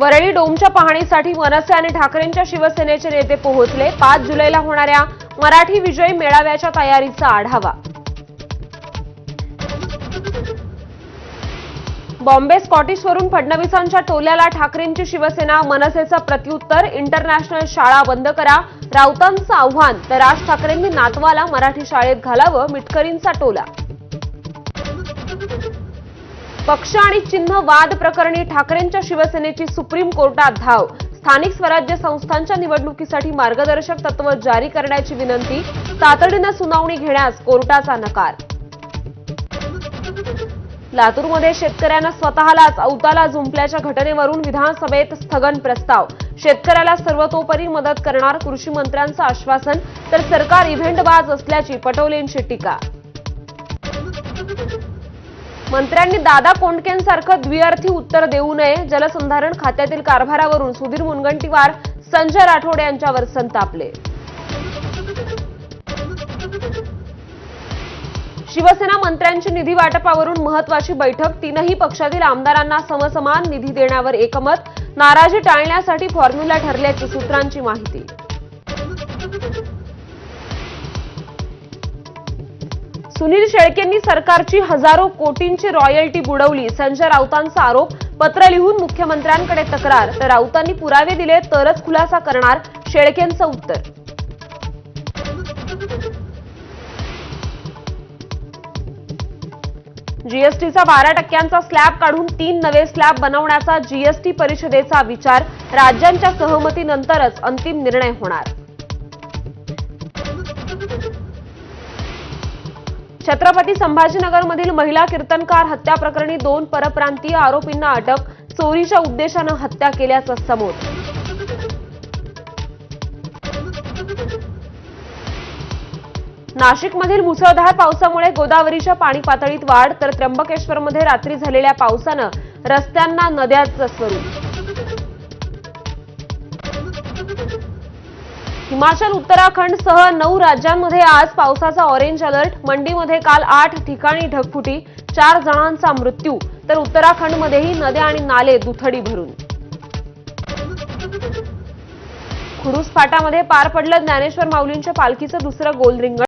वरळी डोमच्या पाहणीसाठी मनसे आणि ठाकरेंच्या शिवसेनेचे नेते पोहोचले. पाच जुलैला होणाऱ्या मराठी विजय मेळाव्याच्या तयारीचा आढावा. बॉम्बे स्कॉटिशवरून फडणवीसांच्या टोल्याला ठाकरेंची शिवसेना मनसेचं प्रत्युत्तर इंटरनॅशनल शाळा बंद करा राऊतांचं आव्हान तर राज ठाकरेंनी नातवाला मराठी शाळेत घालावं मिटकरींचा टोला. पक्ष आणि चिन्ह वाद प्रकरणी ठाकरेंच्या शिवसेनेची सुप्रीम कोर्टात धाव. स्थानिक स्वराज्य संस्थांच्या निवडणुकीसाठी मार्गदर्शक तत्व जारी करण्याची विनंती तातडीनं सुनावणी घेण्यास कोर्टाचा नकार. लातूरमध्ये शेतकऱ्यांना स्वतःलाच अवताला जुंपल्याच्या घटनेवरून विधानसभेत स्थगन प्रस्ताव. शेतकऱ्याला सर्वतोपरी मदत करणार कृषी मंत्र्यांचं आश्वासन तर सरकार इव्हेंटबाज असल्याची पटोलेंची टीका. मंत्र्यांनी दादा कोंडकेंसारखं द्विअर्थी उत्तर देऊ नये. जलसंधारण खात्यातील कारभारावरून सुधीर मुनगंटीवार संजय राठोड यांच्यावर संतापले. शिवसेना मंत्र्यांची निधी वाटपावरून महत्वाची बैठक तीनही पक्षातील आमदारांना समसमान निधी देण्यावर एकमत नाराजी टाळण्यासाठी फॉर्म्युला ठरल्याची सूत्रांची माहिती. सुनील शेळकेंनी सरकारची हजारो कोटींची रॉयल्टी बुडवली. संजय राऊतांचा आरोप पत्र लिहून मुख्यमंत्र्यांकडे तक्रार. तर राऊतांनी पुरावे दिले तरच खुलासा करणार शेळकेंचं उत्तर. जीएसटीचा बारा टक्क्यांचा स्लॅब काढून तीन नवे स्लॅब बनवण्याचा जीएसटी परिषदेचा विचार राज्यांच्या सहमतीनंतरच अंतिम निर्णय होणार. छत्रपती संभाजीनगरमधील महिला कीर्तनकार हत्या प्रकरणी दोन परप्रांतीय आरोपींना अटक चोरीच्या उद्देशानं हत्या केल्याचं समोर. नाशिकमधील मुसळधार पावसामुळे गोदावरीच्या पाणी पातळीत वाढ तर त्र्यंबकेश्वरमध्ये रात्री झालेल्या पावसानं रस्त्यांना नद्याचं स्वरूप. हिमाचल उत्तराखंड सह नऊ राज्यांमध्ये आज पावसाचा ऑरेंज अलर्ट मंडीमध्ये काल आठ ठिकाणी ढगफुटी चार जणांचा मृत्यू. तर उत्तराखंडमध्येही नद्या आणि नाले दुथडी भरून. खुडूस फाटामध्ये पार पडलं ज्ञानेश्वर माऊलींच्या पालखीचं दुसरं गोल रिंगण